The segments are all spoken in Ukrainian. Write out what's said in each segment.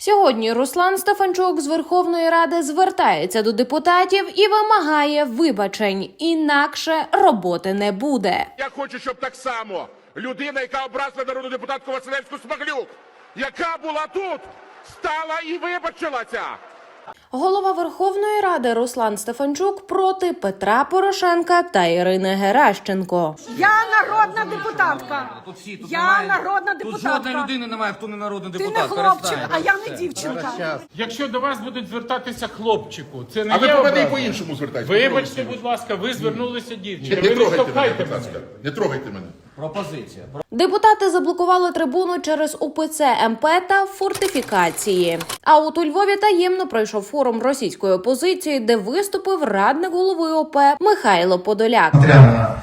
Сьогодні Руслан Стефанчук з Верховної Ради звертається до депутатів і вимагає вибачень. Інакше роботи не буде. Я хочу, щоб так само людина, яка образила народну депутатку Василевську Смаглюк, яка була тут, стала і вибачилася. Голова Верховної Ради Руслан Стефанчук проти Петра Порошенка та Ірини Геращенко. Я народна депутатка. Тут всі, тут я немає, народна Тут депутатка. жодної людини немає, хто не народний Ти не депутат. хлопчик, перестань. а я не дівчинка. Якщо до вас будуть звертатися хлопчику, це не А ви є поведи образа. по-іншому звертайтеся. Вибачте, будь ласка, ви звернулися дівчині. Не Ви не трогайте мене, штовхайте будь мене. ласка. Не трогайте мене. Пропозиція. Депутати заблокували трибуну через УПЦ МП та фортифікації. А от у Львові таємно пройшов форум російської опозиції, де виступив радник голови ОП Михайло Подоляк. несмотря на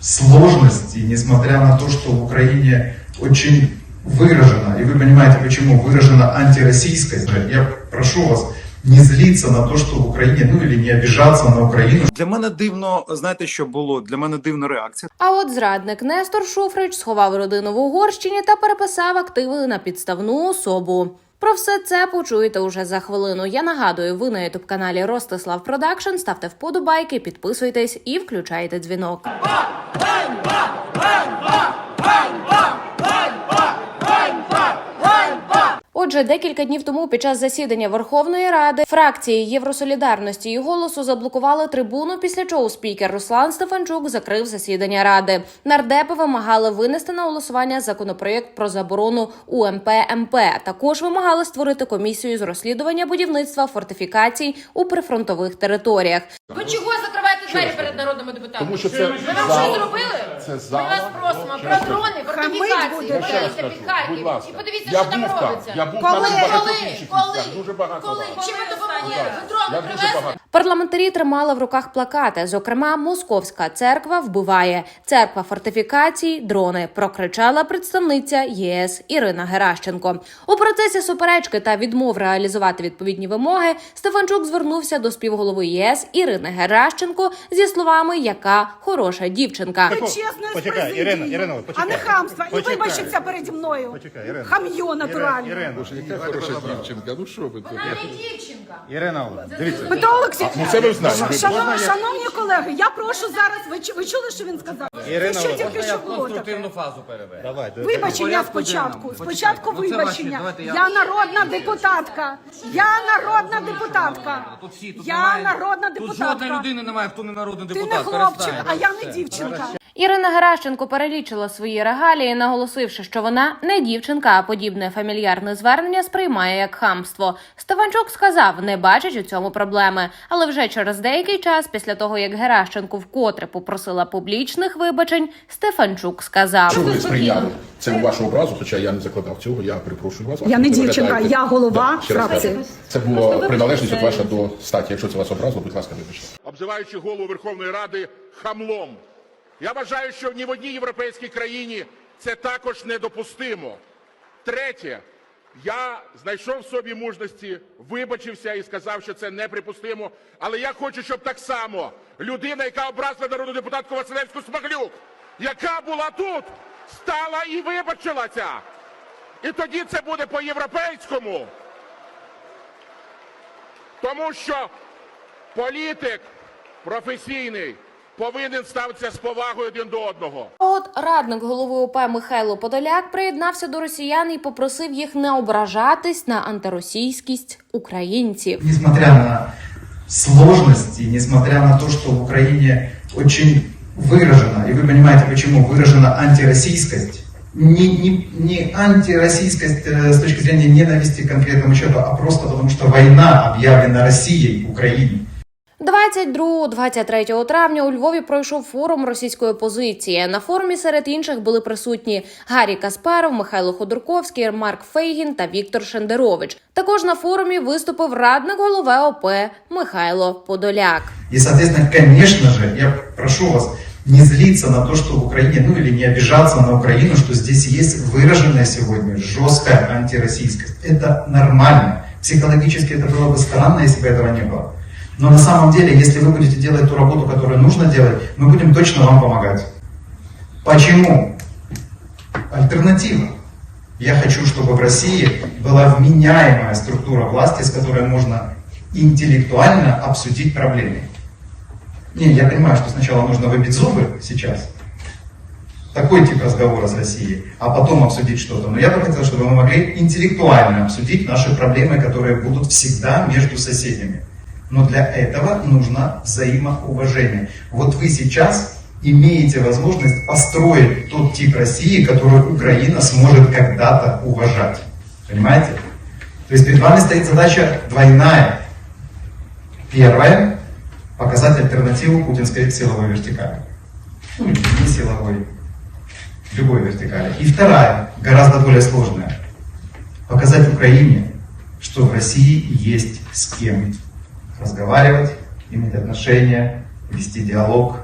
сложности, несмотря на то, что в Украине очень выражена, и вы понимаете, почему выражена антироссийскость, я прошу вас не злиться на то, что в Украине, ну или не обижаться на Украину, Для мене дивно, знаєте, що було? Для мене дивна реакція. А от зрадник Нестор Шуфрич сховав родину в Угорщині та переписав активи на підставну особу. Про все це почуєте уже за хвилину. Я нагадую, ви на ютуб каналі Ростислав Продакшн. Ставте вподобайки, підписуйтесь і включайте дзвінок. Отже, декілька днів тому під час засідання Верховної Ради фракції Євросолідарності і голосу заблокували трибуну, після чого спікер Руслан Стефанчук закрив засідання ради. Нардепи вимагали винести на голосування законопроєкт про заборону УМП МП. Також вимагали створити комісію з розслідування будівництва фортифікацій у прифронтових територіях. Ви чого закриваєте двері перед народними депутатами? Тому що це Ви нам що зробили? Це Ми вас просимо про дрони, фортифікації. Подивіться під Харків і подивіться, що там, робиться. Був Коли? і в багатьох Коли? інших Коли? місцях. Дуже багато. Коли? раз. Чим ви допомогли? Я дуже багато. Парламентарі тримали в руках плакати. Зокрема, Московська церква вбиває церква фортифікацій, дрони. Прокричала представниця ЄС Ірина Геращенко. У процесі суперечки та відмов реалізувати відповідні вимоги Стефанчук звернувся до співголови єС Ірини Геращенко зі словами, яка хороша дівчинка. Почекай, Ірина, Ірина, а не хамство. І Почекай. вибачився переді мною. Почекай, Ірина. Хам'йо натуральне. Ірина, Яка хороша дівчинка, ну що ви тут? Вона не дівчинка. Ірина, Олегівна, дивіться. Петро Олексійович, Ну це ви знаєте. шановні, шановні колеги, я прошу зараз, ви, чу- ви чули, що він сказав? Ірина що Володимирівна, тільки що було конструктивну таке? фазу переведу. Давай, Вибачення Порядку спочатку. денному. Спочатку Почекайте. Ну, це вибачення. ваші, давайте Я я- народна депутатка. Я народна депутатка. Тут всі, тут Я немає, народна Тут депутатка. жодної людини немає, хто не народний Ти не депутат. хлопчик, перестань. а я не дівчинка. Ірина Геращенко перелічила свої регалії, наголосивши, що вона не дівчинка, а подібне фамільярне звернення сприймає як хамство. Стефанчук сказав, не бачить у цьому проблеми. Але вже через деякий час, після того як Геращенко вкотре попросила публічних вибачень, Стефанчук сказав. Що ви сприяли? Це у вашу образу, хоча я не закладав цього, я перепрошую вас. Я не дівчинка, я голова Да, фракції. Це була приналежність от ваша до статі. Якщо це вас образило, будь ласка, вибачте. Обзиваючи голову Верховної Ради хамлом. Я вважаю, що ні в одній європейській країні це також недопустимо. Третє. Я знайшов в собі мужності, вибачився і сказав, що це неприпустимо. Але я хочу, щоб так само людина, яка образила народну депутатку Василевську Смаглюк, яка була тут, стала і вибачилася. І тоді це буде по-європейському. Тому що політик професійний повинен ставитися з повагою один до одного. От радник голови ОП Михайло Подоляк приєднався до росіян і попросив їх не ображатись на антиросійськість українців. несмотря на сложности, несмотря на то, что в Украине очень выражена, и вы понимаете, почему выражена антироссийскость, не, не, не антироссийскость э, с точки зрения ненависти к конкретному человеку, а просто потому что война объявлена Россией в Украине. 22-23 травня у Львові пройшов форум російської опозиції. На форумі серед інших були присутні Гаррі Каспаров, Михайло Ходорковський, Марк Фейгін та Віктор Шендерович. Також на форумі виступив радник голови ОП Михайло Подоляк. И, соответственно, конечно же, я прошу вас не злиться на то, что в Украине, ну или не обижаться на Украину, что здесь есть выраженная сегодня жесткая антироссийскость. Это нормально. Психологически это было бы странно, если бы этого не было. Но на самом деле, если вы будете делать ту работу, которую нужно делать, мы будем точно вам помогать. Почему? Альтернатива. Я хочу, чтобы в России была вменяемая структура власти, с которой можно интеллектуально обсудить проблемы. Не, я понимаю, что сначала нужно выбить зубы сейчас, такой тип разговора с Россией, а потом обсудить что-то. Но я бы хотел, чтобы мы могли интеллектуально обсудить наши проблемы, которые будут всегда между соседями. Но для этого нужно взаимоуважение. Вот вы сейчас имеете возможность построить тот тип России, который Украина сможет когда-то уважать. Понимаете? То есть перед вами стоит задача двойная. Первая – показать альтернативу путинской силовой вертикали. Ну, не силовой, любой вертикали. И вторая, гораздо более сложная – показать Украине, что в России есть с кем разговаривать, иметь отношения, вести диалог,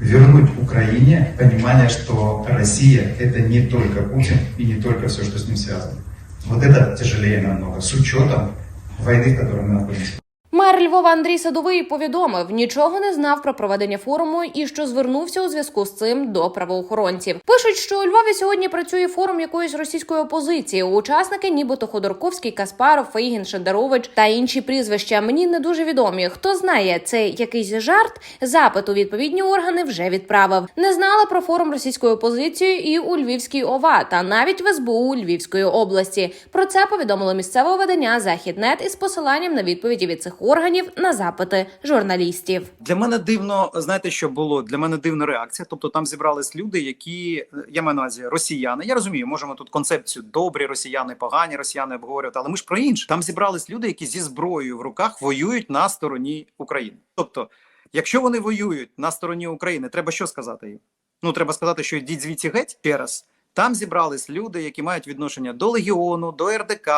вернуть Украине понимание, что Россия – это не только Путин и не только все, что с ним связано. Вот это тяжелее намного, с учетом войны, в которой мы находимся. Мер Львова Андрій Садовий повідомив, нічого не знав про проведення форуму і що звернувся у зв'язку з цим до правоохоронців. Пишуть, що у Львові сьогодні працює форум якоїсь російської опозиції. Учасники, нібито Ходорковський, Каспаров, Фейгін, Шендерович та інші прізвища. Мені не дуже відомі. Хто знає, це якийсь жарт. Запит у відповідні органи вже відправив. Не знали про форум російської опозиції і у Львівській ОВА, та навіть в СБУ Львівської області. Про це повідомило місцеве видання Західнет із посиланням на відповіді від цих органів на запити журналістів. Для мене дивно, знаєте, що було? Для мене дивна реакція. Тобто там зібрались люди, які я маю на увазі росіяни. Я розумію, можемо тут концепцію добрі росіяни, погані росіяни обговорювати, але ми ж про інше. Там зібрались люди, які зі зброєю в руках воюють на стороні України. Тобто, якщо вони воюють на стороні України, треба що сказати їм? Ну треба сказати, що йдіть звідси геть ще раз. Там зібрались люди, які мають відношення до легіону, до РДК,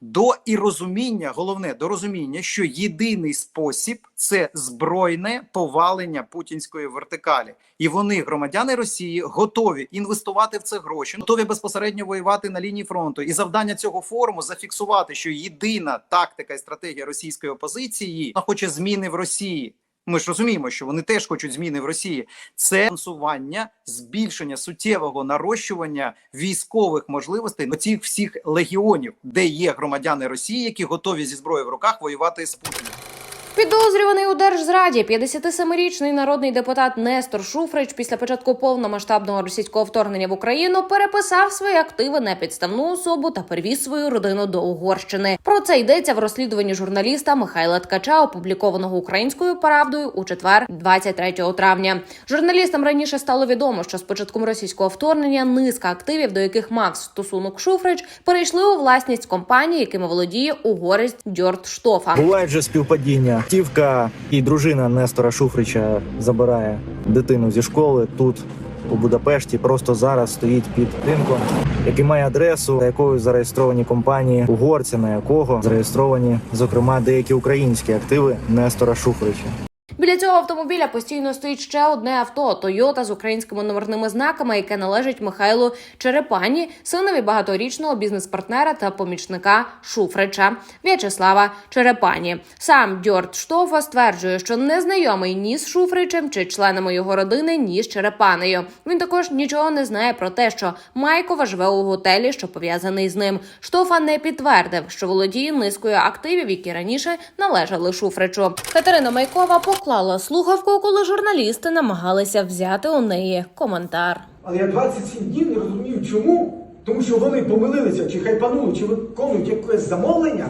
до і розуміння, головне до розуміння, що єдиний спосіб це збройне повалення путінської вертикалі, і вони, громадяни Росії, готові інвестувати в це гроші, готові безпосередньо воювати на лінії фронту. І завдання цього форуму зафіксувати, що єдина тактика і стратегія російської опозиції вона хоче зміни в Росії. Ми ж розуміємо, що вони теж хочуть зміни в Росії. Це фінансування, збільшення суттєвого нарощування військових можливостей оцих всіх легіонів, де є громадяни Росії, які готові зі зброєю в руках воювати з Путіним. Підозрюваний у держзраді 57-річний народний депутат Нестор Шуфрич після початку повномасштабного російського вторгнення в Україну переписав свої активи на підставну особу та перевіз свою родину до Угорщини. Про це йдеться в розслідуванні журналіста Михайла Ткача, опублікованого українською правдою у четвер, 23 травня. Журналістам раніше стало відомо, що з початком російського вторгнення низка активів, до яких мав стосунок Шуфрич, перейшли у власність компанії, якими володіє угорець Дьорт Штофа. Бувають же співпадіння. Тівка і дружина Нестора Шуфрича забирає дитину зі школи тут. У Будапешті просто зараз стоїть під будинком, який має адресу, за якою зареєстровані компанії угорці, на якого зареєстровані зокрема деякі українські активи Нестора Шуфрича. Біля цього автомобіля постійно стоїть ще одне авто Тойота з українськими номерними знаками, яке належить Михайлу Черепані, синові багаторічного бізнес-партнера та помічника Шуфрича В'ячеслава Черепані. Сам Дьорт Штофа стверджує, що не знайомий ні з Шуфричем чи членами його родини, ні з Черепанею. Він також нічого не знає про те, що Майкова живе у готелі, що пов'язаний з ним. Штофа не підтвердив, що володіє низкою активів, які раніше належали Шуфричу. Катерина Майкова поклала слухавку, коли журналісти намагалися взяти у неї коментар. Але я 27 днів не розумію, чому. Тому що вони помилилися, чи хайпанули, чи виконують якесь замовлення.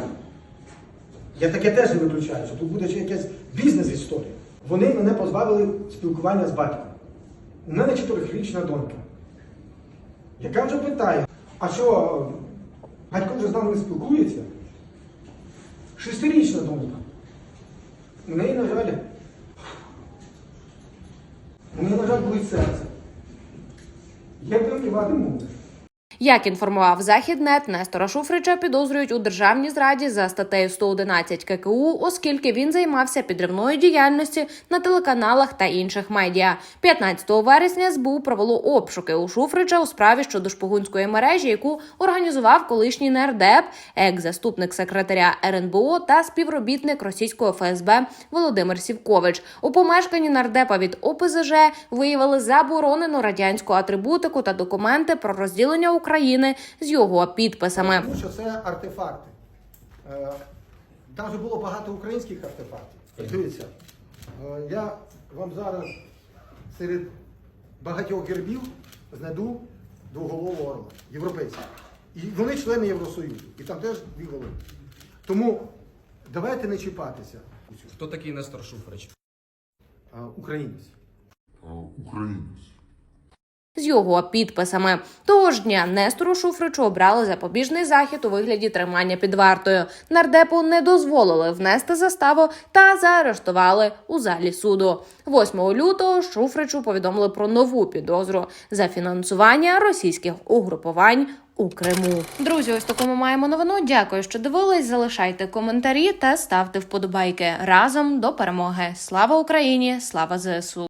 Я таке теж не виключаю, що тут буде ще якась бізнес-історія. Вони мене позбавили спілкування з батьком. У мене чотирирічна донька, яка вже питає, а що, батько вже з нами не спілкується? Шестирічна донька. У неї, на жаль, на жаль, болить серце. Я вивнівати можу. Як інформував Західнет, Нестора Шуфрича підозрюють у державній зраді за статтею 111 ККУ, оскільки він займався підривною діяльністю на телеканалах та інших медіа. 15 вересня СБУ провело обшуки у Шуфрича у справі щодо шпигунської мережі, яку організував колишній нардеп, екс-заступник секретаря РНБО та співробітник російського ФСБ Володимир Сівкович. У помешканні нардепа від ОПЗЖ виявили заборонену радянську атрибутику та документи про розділення України з його підписами. Тому що це артефакти. Е, Там же було багато українських артефактів. Дивіться, е, я вам зараз серед багатьох гербів знайду двоголового орла, європейського. І вони члени Євросоюзу. І там теж дві голови. Тому давайте не чіпатися. Хто такий Нестор Шуфрич? Е, Українець. З його підписами. Того ж дня Нестору Шуфричу обрали запобіжний захід у вигляді тримання під вартою. Нардепу не дозволили внести заставу та заарештували у залі суду. 8 лютого Шуфричу повідомили про нову підозру за фінансування російських угрупувань. У Криму друзі, ось таку ми маємо новину. Дякую, що дивились. Залишайте коментарі та ставте вподобайки разом до перемоги. Слава Україні! Слава ЗСУ!